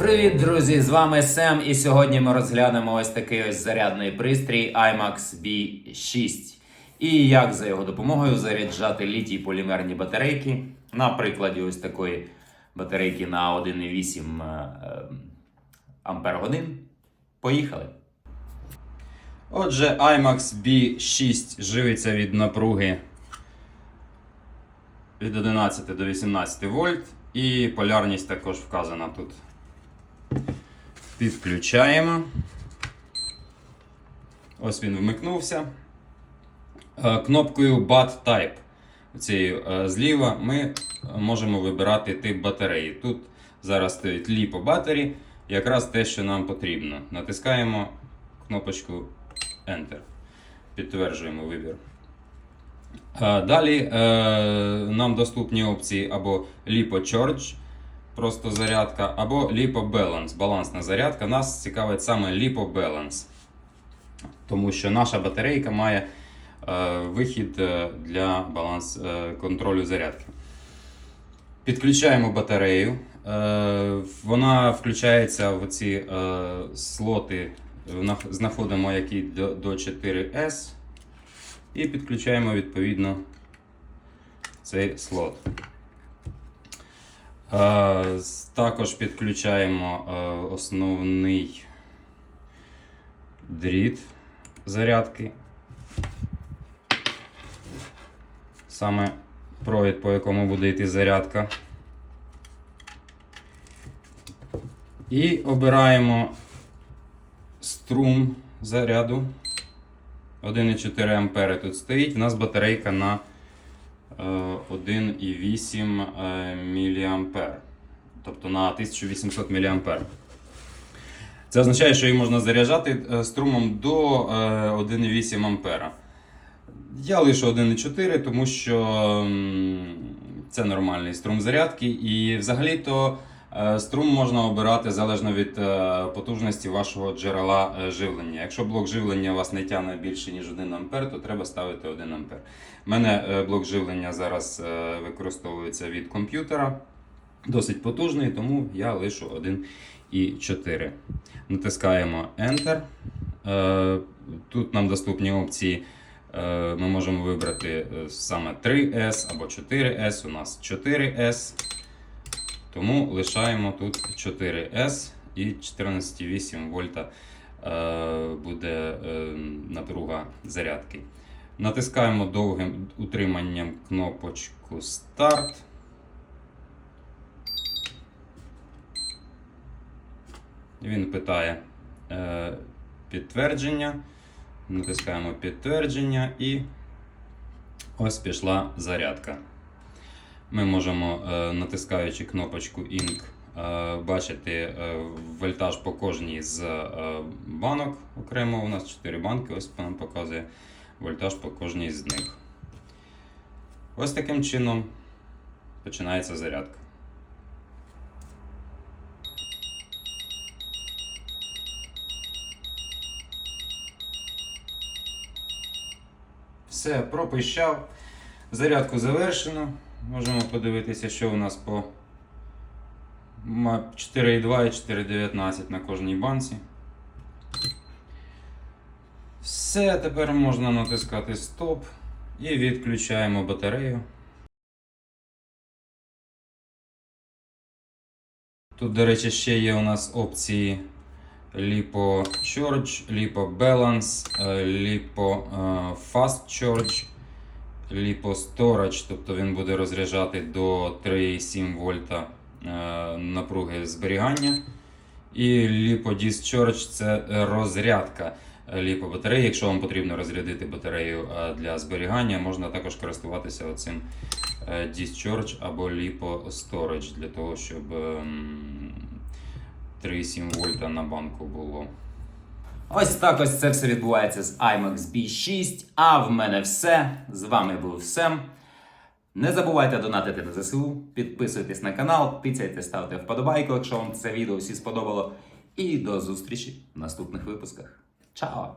Привіт, друзі! З вами Сем, і сьогодні ми розглянемо ось такий ось зарядний пристрій IMAX B6. І як за його допомогою заряджати літій полімерні батарейки на прикладі ось такої батарейки на 1,8 е, ампер годин. Поїхали! Отже, IMAX B6 живиться від напруги від 11 до 18 вольт. І полярність також вказана тут. Підключаємо. Ось він вмикнувся. Е, Кнопкою BAT Type. Цією е, зліва ми можемо вибирати тип батареї. Тут зараз стоїть LiPo Battery, якраз те, що нам потрібно. Натискаємо кнопочку Enter. Підтверджуємо вибір. Е, Далі нам доступні опції або LiPo Charge, просто зарядка, або LiPo Balance, балансна зарядка. Нас цікавить саме LiPo Balance, тому що наша батарейка має е, вихід е, для баланс е, контролю зарядки. Підключаємо батарею. Е, Вона включається в ці е, слоти, знаходимо які до, до 4S. І підключаємо відповідно цей слот. Також підключаємо е, основний дріт зарядки. Саме провід, по якому буде йти зарядка. І обираємо струм заряду. 1,4 ампери тут стоїть. У нас батарейка на 1,8 е, мА. Тобто на 1800 мА. Це означає, що її можна заряджати е, струмом до е, 1,8 ампера. Я лишу 1,4, тому що це нормальний струм зарядки. І взагалі-то е, струм можна обирати залежно від е, потужності вашого джерела е, живлення. Якщо блок живлення у вас не тягне більше, ніж 1 ампер, то треба ставити 1 ампер. У мене е, блок живлення зараз е, використовується від комп'ютера. Досить потужний, тому я лишу 1,4. Натискаємо Enter. Е, Тут нам доступні опції. Е, Ми можемо вибрати е, саме 3S або 4S. У нас 4S. Тому лишаємо тут 4S і 14,8 вольта е, буде е, напруга зарядки. Натискаємо довгим утриманням кнопочку Старт. Він питає е, підтвердження. Натискаємо підтвердження і ось пішла зарядка. Ми можемо, е, натискаючи кнопочку Ink, е, бачити е, вольтаж по кожній з банок. Окремо у нас 4 банки, ось нам показує вольтаж по кожній з них. Ось таким чином починається зарядка. Все, пропищав. Зарядку завершено. Можемо подивитися, що у нас по 4,2 і 4,19 на кожній банці. Все, тепер можна натискати стоп і відключаємо батарею. Тут, до речі, ще є у нас опції Lipo Charge, Lipo Balance, Lipo Fast Charge, Storage, тобто він буде розряджати до 3,7 вольта е, напруги зберігання. І Discharge це розрядка Lipo батареї. Якщо вам потрібно розрядити батарею е, для зберігання, можна також користуватися оцим е, Discharge або Lipo Storage для того, щоб ем, 3,7 вольта на банку було. Ось так ось це все відбувається з IMAX B6. А в мене все. З вами був Сем. Не забувайте донатити на ЗСУ, підписуйтесь на канал, тицяйте, ставте вподобайку, якщо вам це відео всі сподобало. І до зустрічі в наступних випусках. Чао!